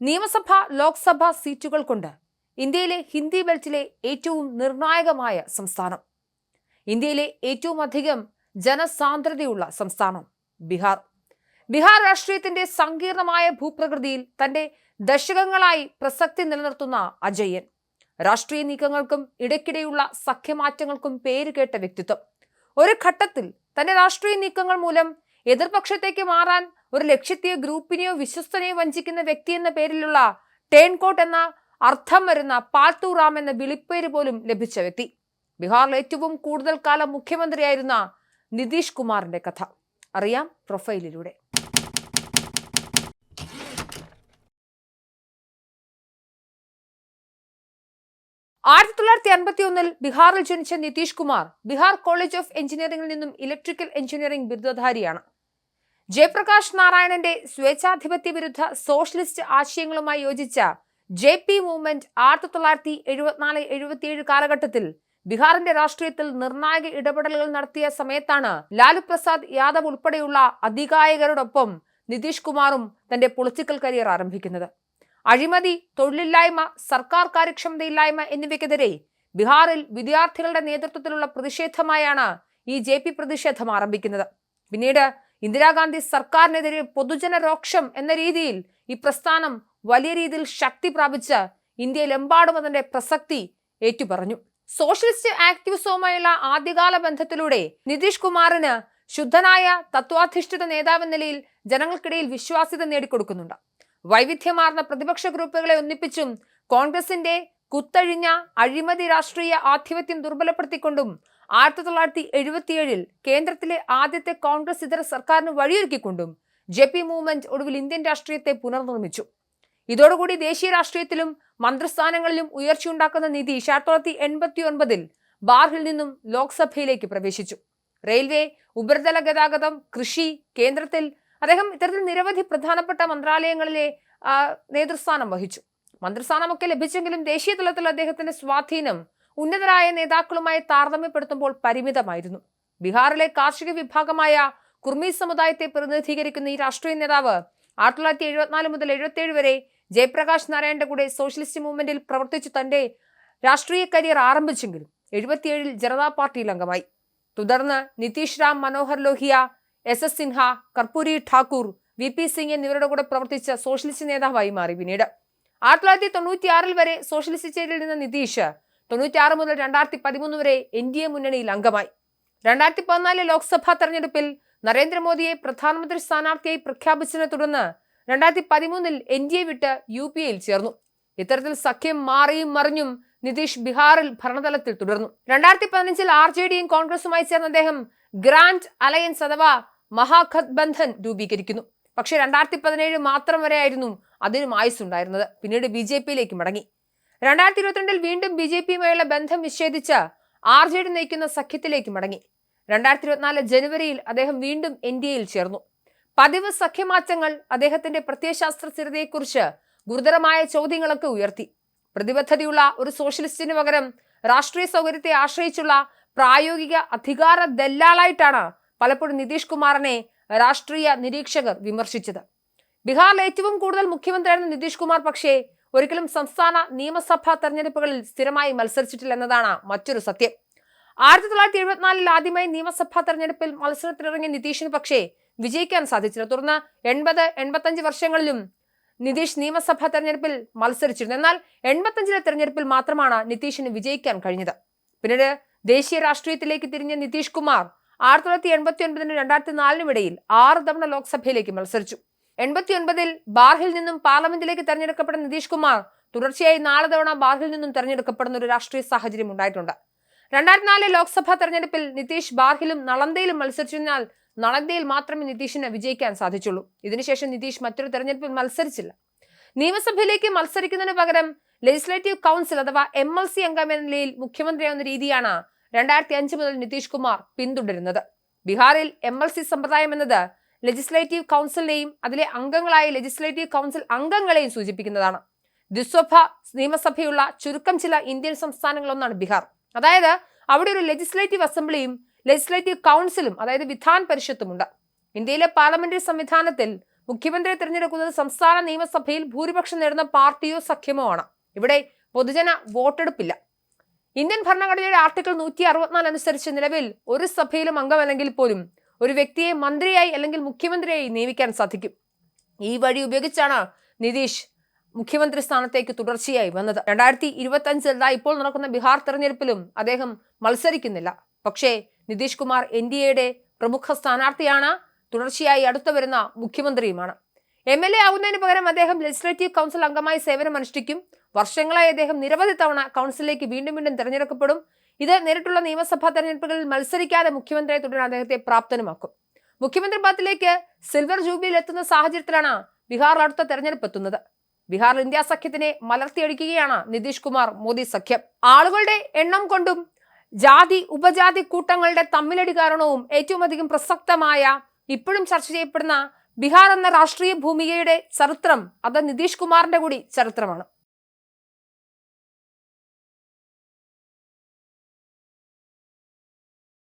നിയമസഭ ലോക്സഭ സീറ്റുകൾ കൊണ്ട് ഇന്ത്യയിലെ ഹിന്ദി ബെൽറ്റിലെ ഏറ്റവും നിർണായകമായ സംസ്ഥാനം. ഇന്ത്യയിലെ ഏറ്റവും അധികം ജനസാന്ദ്രതയുള്ള സംസ്ഥാനം ബീഹാർ. ബീഹാർ രാഷ്ട്രീയത്തിന്റെ സങ്കീർണമായ ഭൂപ്രകൃതിയിൽ തന്റെ ദശകങ്ങളായി പ്രസക്തി നിലനിർത്തുന്ന അജയൻ രാഷ്ട്രീയ നീക്കങ്ങൾക്കും ഇടയ്ക്കിടെയുള്ള സഖ്യമാറ്റങ്ങൾക്കും പേരുകേട്ട വ്യക്തിത്വം. ഒരു ഘട്ടത്തിൽ തന്റെ രാഷ്ട്രീയ നീക്കങ്ങൾ മൂലം എതിർപക്ഷത്തേക്ക് മാറാൻ ഒരു ലക്ഷ്യത്തെയോ ഗ്രൂപ്പിനെയോ വിശ്വസ്തനെയോ വഞ്ചിക്കുന്ന വ്യക്തി എന്ന പേരിലുള്ള ടേൺകോട്ട് എന്ന അർത്ഥം വരുന്ന പാൽത്തു റാം എന്ന വിളിപ്പേര് പോലും ലഭിച്ച വ്യക്തി. ബീഹാറിൽ ഏറ്റവും കൂടുതൽ കാലം മുഖ്യമന്ത്രിയായിരുന്ന നിതീഷ് കുമാറിന്റെ കഥ. അറിയാം പ്രൊഫൈലിലൂടെ. ആയിരത്തി തൊള്ളായിരത്തി അൻപത്തി ഒന്നിൽ ബീഹാറിൽ ജനിച്ച നിതീഷ് കുമാർ ബീഹാർ കോളേജ് ഓഫ് എഞ്ചിനീയറിംഗിൽ നിന്നും ഇലക്ട്രിക്കൽ എഞ്ചിനീയറിംഗ് ബിരുദധാരിയാണ്. ജയപ്രകാശ് നാരായണന്റെ സ്വേച്ഛാധിപത്യ വിരുദ്ധ സോഷ്യലിസ്റ്റ് ആശയങ്ങളുമായി യോജിച്ച ജെ പി മൂവ്മെന്റ് ആയിരത്തി തൊള്ളായിരത്തി എഴുപത്തിനാല് എഴുപത്തിയേഴ് കാലഘട്ടത്തിൽ ബീഹാറിന്റെ രാഷ്ട്രീയത്തിൽ നിർണായക ഇടപെടലുകൾ നടത്തിയ സമയത്താണ് ലാലു പ്രസാദ് യാദവ് ഉൾപ്പെടെയുള്ള അധികായകരോടൊപ്പം നിതീഷ് കുമാറും തന്റെ പൊളിറ്റിക്കൽ കരിയർ ആരംഭിക്കുന്നത്. അഴിമതി തൊഴിലില്ലായ്മ സർക്കാർ കാര്യക്ഷമതയില്ലായ്മ എന്നിവയ്ക്കെതിരെ ബീഹാറിൽ വിദ്യാർത്ഥികളുടെ നേതൃത്വത്തിലുള്ള പ്രതിഷേധമായാണ് ഈ ജെ പ്രതിഷേധം ആരംഭിക്കുന്നത്. പിന്നീട് ഇന്ദിരാഗാന്ധി സർക്കാരിനെതിരെ പൊതുജന രോക്ഷം എന്ന രീതിയിൽ ഈ പ്രസ്ഥാനം വലിയ രീതിയിൽ ശക്തി പ്രാപിച്ച് ഇന്ത്യയിലെമ്പാടും അതിന്റെ പ്രസക്തി ഏറ്റുപറഞ്ഞു. സോഷ്യലിസ്റ്റ് ആക്ടിവിസവുമായുള്ള ആദ്യകാല ബന്ധത്തിലൂടെ നിതീഷ് കുമാറിന് ശുദ്ധനായ തത്വാധിഷ്ഠിത നേതാവെന്ന നിലയിൽ ജനങ്ങൾക്കിടയിൽ വിശ്വാസ്യത നേടിക്കൊടുക്കുന്നുണ്ട്. വൈവിധ്യമാർന്ന പ്രതിപക്ഷ ഗ്രൂപ്പുകളെ ഒന്നിപ്പിച്ചും കോൺഗ്രസിന്റെ കുത്തഴിഞ്ഞ അഴിമതി രാഷ്ട്രീയ ആധിപത്യം ദുർബലപ്പെടുത്തിക്കൊണ്ടും ആയിരത്തി തൊള്ളായിരത്തി എഴുപത്തിയേഴിൽ കേന്ദ്രത്തിലെ ആദ്യത്തെ കോൺഗ്രസ് ഇതര സർക്കാരിന് വഴിയൊരുക്കിക്കൊണ്ടും ജെ പി മൂവ്മെന്റ് ഒടുവിൽ ഇന്ത്യൻ രാഷ്ട്രീയത്തെ പുനർനിർമ്മിച്ചു. ഇതോടുകൂടി ദേശീയ രാഷ്ട്രീയത്തിലും മന്ത്രിസ്ഥാനങ്ങളിലും ഉയർച്ചയുണ്ടാക്കുന്ന നിധി ആയിരത്തി തൊള്ളായിരത്തി എൺപത്തി ഒൻപതിൽ ബാർഹിൽ നിന്നും ലോക്സഭയിലേക്ക് പ്രവേശിച്ചു. റെയിൽവേ ഉപരിതല ഗതാഗതം കൃഷി കേന്ദ്രത്തിൽ അദ്ദേഹം ഇത്തരത്തിൽ നിരവധി പ്രധാനപ്പെട്ട മന്ത്രാലയങ്ങളിലെ നേതൃസ്ഥാനം വഹിച്ചു. മന്ത്രിസ്ഥാനമൊക്കെ ലഭിച്ചെങ്കിലും ദേശീയ തലത്തിൽ അദ്ദേഹത്തിന്റെ സ്വാധീനം ഉന്നതരായ നേതാക്കളുമായി താരതമ്യപ്പെടുത്തുമ്പോൾ പരിമിതമായിരുന്നു. ബീഹാറിലെ കാർഷിക വിഭാഗമായ കുർമി സമുദായത്തെ പ്രതിനിധീകരിക്കുന്ന ഈ രാഷ്ട്രീയ നേതാവ് ആയിരത്തി തൊള്ളായിരത്തി എഴുപത്തിനാല് മുതൽ എഴുപത്തിയേഴ് വരെ ജയപ്രകാശ് നാരായണന്റെ കൂടെ സോഷ്യലിസ്റ്റ് മൂവ്മെന്റിൽ പ്രവർത്തിച്ച് തന്റെ രാഷ്ട്രീയ കരിയർ ആരംഭിച്ചെങ്കിലും എഴുപത്തിയേഴിൽ ജനതാ പാർട്ടിയിൽ അംഗമായി. തുടർന്ന് Nitish Ram Manohar Lohia S S Sinha Karpoori Thakur V P Singh എന്നിവരുടെ കൂടെ പ്രവർത്തിച്ച സോഷ്യലിസ്റ്റ് നേതാവായി മാറി പിന്നീട്. ആയിരത്തി തൊള്ളായിരത്തി തൊണ്ണൂറ്റിയാറിൽ വരെ സോഷ്യലിസ്റ്റ് ചേരിയിൽ നിന്ന നിതീഷ് തൊണ്ണൂറ്റിയാറ് മുതൽ രണ്ടായിരത്തി പതിമൂന്ന് വരെ എൻ ഡി എ മുന്നണിയിൽ അംഗമായി. രണ്ടായിരത്തി പതിനാലിലെ ലോക്സഭാ തെരഞ്ഞെടുപ്പിൽ നരേന്ദ്രമോദിയെ പ്രധാനമന്ത്രി സ്ഥാനാർത്ഥിയായി പ്രഖ്യാപിച്ചതിനെ തുടർന്ന് രണ്ടായിരത്തി പതിമൂന്നിൽ എൻ ഡി എ വിട്ട് യു പി എയിൽ ചേർന്നു. ഇത്തരത്തിൽ സഖ്യം മാറിയും മറിഞ്ഞും നിതീഷ് ബീഹാറിൽ ഭരണതലത്തിൽ തുടർന്നു. രണ്ടായിരത്തി പതിനഞ്ചിൽ ആർ ജെ ഡിയും കോൺഗ്രസുമായി ചേർന്ന് അദ്ദേഹം ഗ്രാൻഡ് അലയൻസ് അഥവാ മഹാഗത്ബന്ധൻ രൂപീകരിക്കുന്നു. പക്ഷേ രണ്ടായിരത്തി പതിനേഴ് മാത്രം വരെയായിരുന്നു അതിനും ആയുസ് ഉണ്ടായിരുന്നത് പിന്നീട് ബി ജെ പിയിലേക്ക് മടങ്ങി. രണ്ടായിരത്തി ഇരുപത്തിരണ്ടിൽ വീണ്ടും ബി ജെ പിയുമായുള്ള ബന്ധം വിച്ഛേദിച്ച് ആർ ജെ ഡി നയിക്കുന്ന സഖ്യത്തിലേക്ക് മടങ്ങി. രണ്ടായിരത്തി ഇരുപത്തിനാല് ജനുവരിയിൽ അദ്ദേഹം വീണ്ടും എൻ ഡി എയിൽ ചേർന്നു. പതിവ് സഖ്യമാറ്റങ്ങൾ അദ്ദേഹത്തിന്റെ പ്രത്യയശാസ്ത്ര സ്ഥിരതയെക്കുറിച്ച് ഗുരുതരമായ ചോദ്യങ്ങളൊക്കെ ഉയർത്തി. പ്രതിബദ്ധതയുള്ള ഒരു സോഷ്യലിസ്റ്റിന് പകരം രാഷ്ട്രീയ സൗകര്യത്തെ ആശ്രയിച്ചുള്ള പ്രായോഗിക അധികാര ദല്ലാളായിട്ടാണ് പലപ്പോഴും നിതീഷ് കുമാറിനെ രാഷ്ട്രീയ നിരീക്ഷകർ വിമർശിച്ചത്. ബീഹാറിൽ ഏറ്റവും കൂടുതൽ മുഖ്യമന്ത്രിയായിരുന്ന നിതീഷ് കുമാർ പക്ഷേ ഒരിക്കലും സംസ്ഥാന നിയമസഭാ തെരഞ്ഞെടുപ്പുകളിൽ സ്ഥിരമായി മത്സരിച്ചിട്ടില്ല എന്നതാണ് മറ്റൊരു സത്യം. ആയിരത്തി തൊള്ളായിരത്തി എഴുപത്തിനാലിൽ ആദ്യമായി നിയമസഭാ തെരഞ്ഞെടുപ്പിൽ മത്സരത്തിനിറങ്ങിയ നിതീഷിന് പക്ഷേ വിജയിക്കാൻ സാധിച്ചില്ല. തുടർന്ന് എൺപത് എൺപത്തഞ്ച് വർഷങ്ങളിലും നിതീഷ് നിയമസഭാ തെരഞ്ഞെടുപ്പിൽ മത്സരിച്ചിരുന്നു. എന്നാൽ എൺപത്തഞ്ചിലെ തെരഞ്ഞെടുപ്പിൽ മാത്രമാണ് നിതീഷിന് വിജയിക്കാൻ കഴിഞ്ഞത്. പിന്നീട് ദേശീയ രാഷ്ട്രീയത്തിലേക്ക് തിരിഞ്ഞ നിതീഷ് കുമാർ ആയിരത്തി തൊള്ളായിരത്തി എൺപത്തി ഒൻപതിനും രണ്ടായിരത്തി നാലിനും ഇടയിൽ ആറ് തവണ ലോക്സഭയിലേക്ക് മത്സരിച്ചു. എൺപത്തി ഒൻപതിൽ ബാർഹിൽ നിന്നും പാർലമെന്റിലേക്ക് തെരഞ്ഞെടുക്കപ്പെട്ട നിതീഷ് കുമാർ തുടർച്ചയായി നാല് തവണ ബാർഹിൽ നിന്നും തെരഞ്ഞെടുക്കപ്പെടുന്ന ഒരു രാഷ്ട്രീയ സാഹചര്യം ഉണ്ടായിട്ടുണ്ട്. രണ്ടായിരത്തി നാല് ലോക്സഭാ തെരഞ്ഞെടുപ്പിൽ നിതീഷ് ബാർഹിലും നളന്ദയിലും മത്സരിച്ചതിനാൽ നളന്ദയിൽ മാത്രമേ നിതീഷിന് വിജയിക്കാൻ സാധിച്ചുള്ളൂ. ഇതിനുശേഷം നിതീഷ് മറ്റൊരു തെരഞ്ഞെടുപ്പിൽ മത്സരിച്ചില്ല. നിയമസഭയിലേക്ക് മത്സരിക്കുന്നതിന് പകരം ലെജിസ്ലേറ്റീവ് കൗൺസിൽ അഥവാ എം എൽ സി അംഗം എന്ന നിലയിൽ മുഖ്യമന്ത്രിയാവുന്ന രീതിയാണ് രണ്ടായിരത്തി അഞ്ച് മുതൽ നിതീഷ് കുമാർ പിന്തുടരുന്നത്. ബീഹാറിൽ എം എൽ സി സമ്പ്രദായം എന്നത് ലെജിസ്ലേറ്റീവ് കൗൺസിലിനെയും അതിലെ അംഗങ്ങളായ ലെജിസ്ലേറ്റീവ് കൗൺസിൽ അംഗങ്ങളെയും സൂചിപ്പിക്കുന്നതാണ്. ദ്വിസ്വഭ നിയമസഭയുള്ള ചുരുക്കം ചില ഇന്ത്യൻ സംസ്ഥാനങ്ങളൊന്നാണ് ബീഹാർ. അതായത് അവിടെ ഒരു ലെജിസ്ലേറ്റീവ് അസംബ്ലിയും ലെജിസ്ലേറ്റീവ് കൗൺസിലും അതായത് വിധാൻ പരിഷത്തുമുണ്ട്. ഇന്ത്യയിലെ പാർലമെന്ററി സംവിധാനത്തിൽ മുഖ്യമന്ത്രിയെ തിരഞ്ഞെടുക്കുന്നത് സംസ്ഥാന നിയമസഭയിൽ ഭൂരിപക്ഷം നേടുന്ന പാർട്ടിയോ സഖ്യമോ ആണ്. ഇവിടെ പൊതുജന വോട്ടെടുപ്പില്ല. ഇന്ത്യൻ ഭരണഘടനയുടെ ആർട്ടിക്കിൾ നൂറ്റി അറുപത്തിനാല് അനുസരിച്ച് നിലവിൽ ഒരു സഭയിലും അംഗമല്ലെങ്കിൽ പോലും ഒരു വ്യക്തിയെ മന്ത്രിയായി അല്ലെങ്കിൽ മുഖ്യമന്ത്രിയായി നിയമിക്കാൻ സാധിക്കും. ഈ വഴി ഉപയോഗിച്ചാണ് നിതീഷ് മുഖ്യമന്ത്രി സ്ഥാനത്തേക്ക് തുടർച്ചയായി വന്നത്. രണ്ടായിരത്തി ഇരുപത്തി അഞ്ചിൽ ഇപ്പോൾ നടക്കുന്ന ബിഹാർ തെരഞ്ഞെടുപ്പിലും അദ്ദേഹം മത്സരിക്കുന്നില്ല. പക്ഷേ നിതീഷ് കുമാർ എൻ ഡി എയുടെ പ്രമുഖ സ്ഥാനാർത്ഥിയാണ്. തുടർച്ചയായി അടുത്തു വരുന്ന മുഖ്യമന്ത്രിയുമാണ്. എം എൽ എ ആകുന്നതിന് പകരം അദ്ദേഹം ലെജിസ്ലേറ്റീവ് കൗൺസിൽ അംഗമായി സേവനം അനുഷ്ഠിക്കും വർഷങ്ങളായി അദ്ദേഹം നിരവധി തവണ കൗൺസിലേക്ക് വീണ്ടും വീണ്ടും തെരഞ്ഞെടുക്കപ്പെടും. ഇത് നേരിട്ടുള്ള നിയമസഭാ തെരഞ്ഞെടുപ്പുകളിൽ മത്സരിക്കാതെ മുഖ്യമന്ത്രിയെ തുടരാൻ അദ്ദേഹത്തെ പ്രാപ്തനുമാക്കും. മുഖ്യമന്ത്രി പദത്തിലേക്ക് സിൽവർ ജൂബിലിയിൽ എത്തുന്ന സാഹചര്യത്തിലാണ് ബീഹാറിൽ അടുത്ത തെരഞ്ഞെടുപ്പ് എത്തുന്നത്. ബീഹാറിൽ ഇന്ത്യ സഖ്യത്തിനെ മലർത്തിയടിക്കുകയാണ് നിതീഷ് കുമാർ മോദി സഖ്യം. ആളുകളുടെ എണ്ണം കൊണ്ടും ജാതി ഉപജാതി കൂട്ടങ്ങളുടെ തമ്മിലടി കാരണവും ഏറ്റവും അധികം പ്രസക്തമായ ഇപ്പോഴും ചർച്ച ചെയ്യപ്പെടുന്ന ബീഹാർ എന്ന രാഷ്ട്രീയ ഭൂമികയുടെ ചരിത്രം അത് നിതീഷ് കുമാറിന്റെ കൂടി ചരിത്രമാണ്.